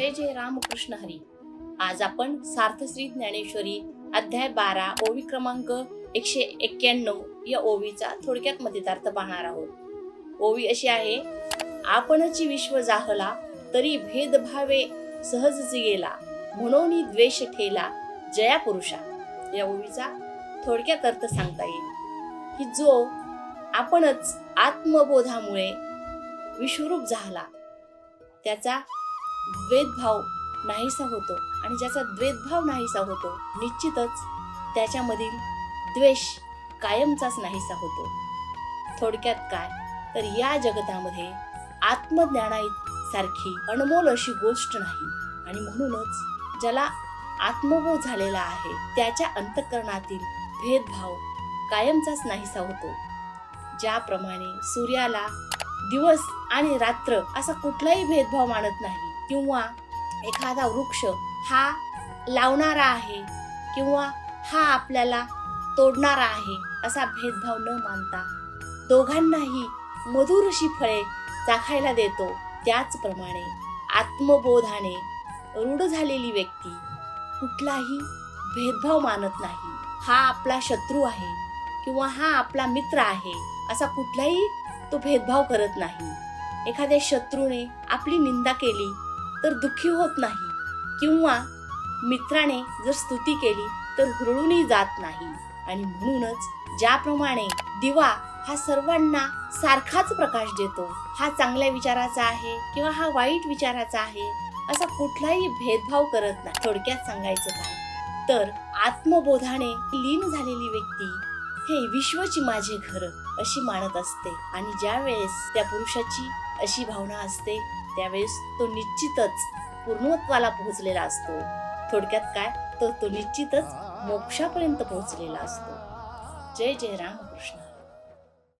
जय जय रामकृष्ण हरी. आज आपण सार्थश्री ज्ञानेश्वरी अध्याय बारा ओवी क्रमांक एकशे एक्क्याण्णव या ओवीचा थोडक्यात मतितार्थ पाहणार आहोत. ओवी अशी आहे आपणची विश्व जाहला तरी भेदभावे सहजच गेला म्हणून द्वेष ठेला जया पुरुषा. या ओवीचा थोडक्यात अर्थ सांगता येईल. की जो आपणच आत्मबोधामुळे विश्वरूप झाला त्याचा द्वेदभाव नाहीसा होतो. आणि ज्याचा द्वेदभाव नाहीसा होतो निश्चितच त्याच्यामधील द्वेष कायमचाच नाहीसा होतो. थोडक्यात काय? तर या जगतामध्ये आत्मज्ञाना सारखी अनमोल अशी गोष्ट नाही. आणि म्हणूनच ज्याला आत्मबोध झालेला आहे त्याच्या अंतकरणातील भेदभाव कायमचाच नाहीसा होतो. ज्याप्रमाणे सूर्याला दिवस आणि रात्र असा कुठलाही भेदभाव मानत नाही. किंवा एखादा वृक्ष हा लावणारा आहे किंवा हा आपल्याला तोडणारा आहे असा भेदभाव न मानता दोघांनाही मधुर अशी फळे चाखायला देतो. त्याचप्रमाणे आत्मबोधाने रूढ झालेली व्यक्ती कुठलाही भेदभाव मानत नाही. हा आपला शत्रू आहे किंवा हा आपला मित्र आहे असा कुठलाही तो भेदभाव करत नाही. एखाद्या शत्रूने आपली निंदा केली तर दुःखी होत नाही. किंवा मित्राने जर स्तुती केली तर हुरळूनही जात नाही. आणि म्हणूनच ज्याप्रमाणे दिवा हा सर्वांना सारखाच प्रकाश देतो हा चांगल्या विचाराचा आहे किंवा हा वाईट विचाराचा आहे असा कुठलाही भेदभाव करत नाही. थोडक्यात सांगायचं काय? तर आत्मबोधाने लीन झालेली व्यक्ती हे विश्वची माझे घर अशी मानत असते. आणि ज्या वेळेस त्या पुरुषाची अशी भावना असते. त्यावेळेस तो निश्चितच पूर्णत्वाला पोहोचलेला असतो. थोडक्यात काय? तर तो निश्चितच मोक्षापर्यंत पोहोचलेला असतो. जय जय रामकृष्ण.